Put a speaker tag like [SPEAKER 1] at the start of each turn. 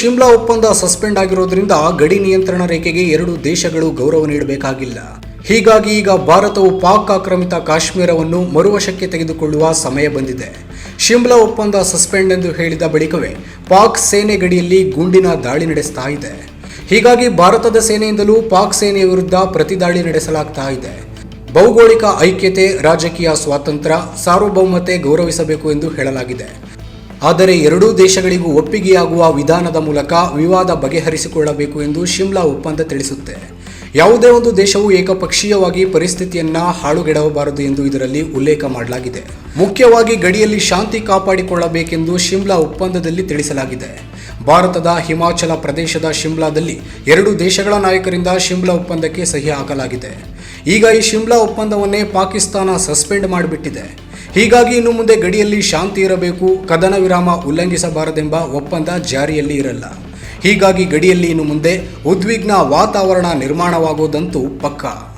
[SPEAKER 1] ಶಿಮ್ಲಾ ಒಪ್ಪಂದ ಸಸ್ಪೆಂಡ್ ಆಗಿರೋದ್ರಿಂದ ಗಡಿ ನಿಯಂತ್ರಣ ರೇಖೆಗೆ ಎರಡು ದೇಶಗಳು ಗೌರವ ನೀಡಬೇಕಾಗಿಲ್ಲ. ಹೀಗಾಗಿ ಈಗ ಭಾರತವು ಪಾಕ್ ಆಕ್ರಮಿತ ಕಾಶ್ಮೀರವನ್ನು ಮರುವಶಕ್ಕೆ ತೆಗೆದುಕೊಳ್ಳುವ ಸಮಯ ಬಂದಿದೆ. ಶಿಮ್ಲಾ ಒಪ್ಪಂದ ಸಸ್ಪೆಂಡ್ ಎಂದು ಹೇಳಿದ ಬಳಿಕವೇ ಪಾಕ್ ಸೇನೆ ಗಡಿಯಲ್ಲಿ ಗುಂಡಿನ ದಾಳಿ ನಡೆಸ್ತಾ ಇದೆ. ಹೀಗಾಗಿ ಭಾರತದ ಸೇನೆಯಿಂದಲೂ ಪಾಕ್ ಸೇನೆಯ ವಿರುದ್ಧ ಪ್ರತಿದಾಳಿ ನಡೆಸಲಾಗ್ತಾ ಇದೆ. ಭೌಗೋಳಿಕ ಐಕ್ಯತೆ, ರಾಜಕೀಯ ಸ್ವಾತಂತ್ರ್ಯ, ಸಾರ್ವಭೌಮತೆ ಗೌರವಿಸಬೇಕು ಎಂದು ಹೇಳಲಾಗಿದೆ. ಆದರೆ ಎರಡೂ ದೇಶಗಳಿಗೂ ಒಪ್ಪಿಗೆಯಾಗುವ ವಿಧಾನದ ಮೂಲಕ ವಿವಾದ ಬಗೆಹರಿಸಿಕೊಳ್ಳಬೇಕು ಎಂದು ಶಿಮ್ಲಾ ಒಪ್ಪಂದ ತಿಳಿಸುತ್ತೆ. ಯಾವುದೇ ಒಂದು ದೇಶವು ಏಕಪಕ್ಷೀಯವಾಗಿ ಪರಿಸ್ಥಿತಿಯನ್ನು ಹಾಳುಗೆಡವಬಾರದು ಎಂದು ಇದರಲ್ಲಿ ಉಲ್ಲೇಖ ಮಾಡಲಾಗಿದೆ. ಮುಖ್ಯವಾಗಿ ಗಡಿಯಲ್ಲಿ ಶಾಂತಿ ಕಾಪಾಡಿಕೊಳ್ಳಬೇಕೆಂದು ಶಿಮ್ಲಾ ಒಪ್ಪಂದದಲ್ಲಿ ತಿಳಿಸಲಾಗಿದೆ. ಭಾರತದ ಹಿಮಾಚಲ ಪ್ರದೇಶದ ಶಿಮ್ಲಾದಲ್ಲಿ ಎರಡು ದೇಶಗಳ ನಾಯಕರಿಂದ ಶಿಮ್ಲಾ ಒಪ್ಪಂದಕ್ಕೆ ಸಹಿ ಹಾಕಲಾಗಿದೆ. ಈಗ ಈ ಶಿಮ್ಲಾ ಒಪ್ಪಂದವನ್ನೇ ಪಾಕಿಸ್ತಾನ ಸಸ್ಪೆಂಡ್ ಮಾಡಿಬಿಟ್ಟಿದೆ. ಹೀಗಾಗಿ ಇನ್ನು ಮುಂದೆ ಗಡಿಯಲ್ಲಿ ಶಾಂತಿ ಇರಬೇಕು, ಕದನ ವಿರಾಮ ಉಲ್ಲಂಘಿಸಬಾರದೆಂಬ ಒಪ್ಪಂದ ಜಾರಿಯಲ್ಲಿ ಇರಲ್ಲ. ಹೀಗಾಗಿ ಗಡಿಯಲ್ಲಿ ಇನ್ನು ಮುಂದೆ ಉದ್ವಿಗ್ನ ವಾತಾವರಣ ನಿರ್ಮಾಣವಾಗುವುದಂತೂ ಪಕ್ಕಾ.